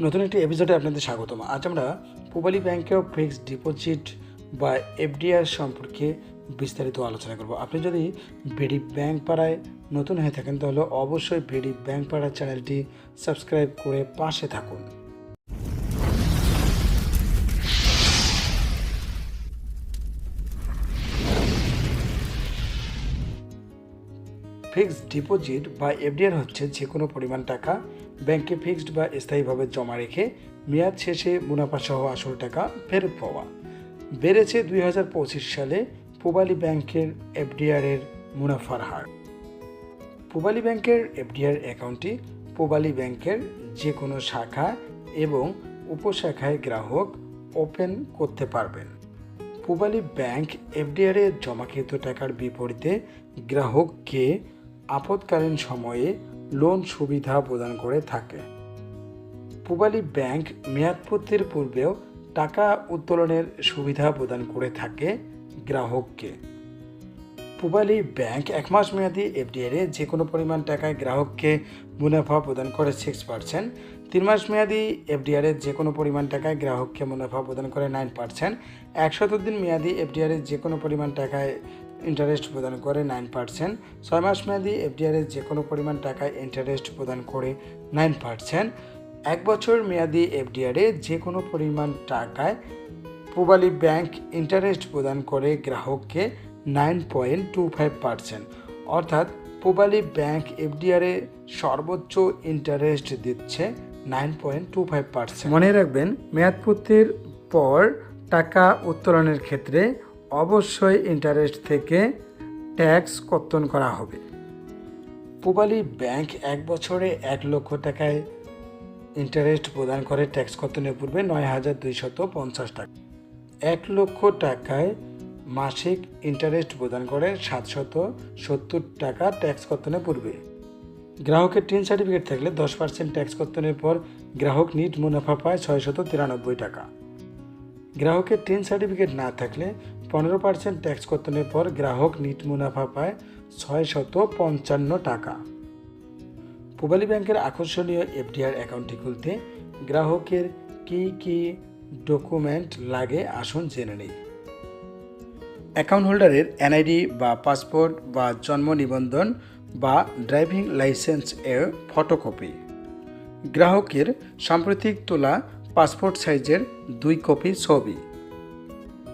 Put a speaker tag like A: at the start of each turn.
A: নতুন একটি এপিসোডে আপনাদের স্বাগতম। আজ আমরা পূবালী ব্যাংকে ফিক্সড ডিপোজিট বা এফডিআর সম্পর্কে বিস্তারিত আলোচনা করব। আপনি যদি বিডি ব্যাংক পাড়ায় নতুন হয়ে থাকেন, তাহলে অবশ্যই বিডি ব্যাংক পাড়ার চ্যানেলটি সাবস্ক্রাইব করে পাশে থাকুন। ফিক্সড ডিপোজিট বা এফডিআর হচ্ছে যে কোনো পরিমাণ টাকা ব্যাংকে ফিক্সড বা স্থায়ীভাবে জমা রেখে মেয়াদ শেষে মুনাফা সহ আসল টাকা ফেরত পাওয়া। বেড়েছে দুই হাজার পঁচিশ সালে পূবালী ব্যাংকের এফডিআর এর মুনাফার হার। পূবালী ব্যাংকের এফডিআর অ্যাকাউন্টটি পূবালী ব্যাংকের যে কোনো শাখা এবং উপশাখায় গ্রাহক ওপেন করতে পারবেন। পূবালী ব্যাংক এফডিআরে জমাকৃত টাকার বিপরীতে গ্রাহককে আপৎকালীন সময়ে লোন সুবিধা প্রদান করে থাকে। পূবালী ব্যাংক মেয়াদপূর্তির পূর্বেও টাকা উত্তোলনের সুবিধা প্রদান করে থাকে গ্রাহককে। পূবালী ব্যাংক এক মাস মেয়াদি এফডিআরে যে কোনো পরিমাণ টাকায় গ্রাহককে মুনাফা প্রদান করে সিক্স পার্সেন্ট তিন মাস মেয়াদি এফডিআরে যে কোনো পরিমাণ টাকায় গ্রাহককে মুনাফা প্রদান করে নাইন পার্সেন্ট একশত দিন মেয়াদি এফডিআরে যে কোনো পরিমাণ টাকায় ইন্টারেস্ট প্রদান করে নাইন পার্সেন্ট। ছয় মাস মেয়াদি এফডিআরে যে কোনো পরিমাণ টাকায় ইন্টারেস্ট প্রদান করে নাইন পার্সেন্ট। এক বছর মেয়াদি এফডিআরে যে কোনো পরিমাণ টাকায় পূবালী ব্যাংক ইন্টারেস্ট প্রদান করে গ্রাহককে nine point two five percent. অর্থাৎ পূবালী ব্যাংক এফডিআরে সর্বোচ্চ ইন্টারেস্ট দিচ্ছে nine point two five percent. মনে রাখবেন, মেয়াদপূর্তির পর টাকা উত্তোলনের ক্ষেত্রে অবশ্যই ইন্টারেস্ট থেকে ট্যাক্স কর্তন করা হবে। পূবালী ব্যাংক এক বছরে এক লক্ষ টাকায় ইন্টারেস্ট প্রদান করে ট্যাক্স কর্তনের পূর্বে নয় হাজার দুইশত পঞ্চাশ টাকা। এক লক্ষ টাকায় মাসিক ইন্টারেস্ট প্রদান করে সাতশত সত্তর টাকা ট্যাক্স কর্তনের পূর্বে। গ্রাহকের টিন সার্টিফিকেট থাকলে দশ পার্সেন্ট ট্যাক্স কর্তনের পর গ্রাহক নিট মুনাফা পায় ছয়শত তিরানব্বই টাকা। গ্রাহকের টিন সার্টিফিকেট না থাকলে পনেরো পার্সেন্ট ট্যাক্স কর্তনের পর গ্রাহক নিট মুনাফা পায় ছয় শত পঞ্চান্ন টাকা। পূবালী ব্যাংকের আকর্ষণীয় এফডিআর অ্যাকাউন্টটি খুলতে গ্রাহকের কি কি ডকুমেন্ট লাগে আসুন জেনে নেই। অ্যাকাউন্ট হোল্ডারের এনআইডি বা পাসপোর্ট বা জন্ম নিবন্ধন বা ড্রাইভিং লাইসেন্স এর ফটোকপি। গ্রাহকের সাম্প্রতিক তোলা পাসপোর্ট সাইজের দুই কপি ছবি।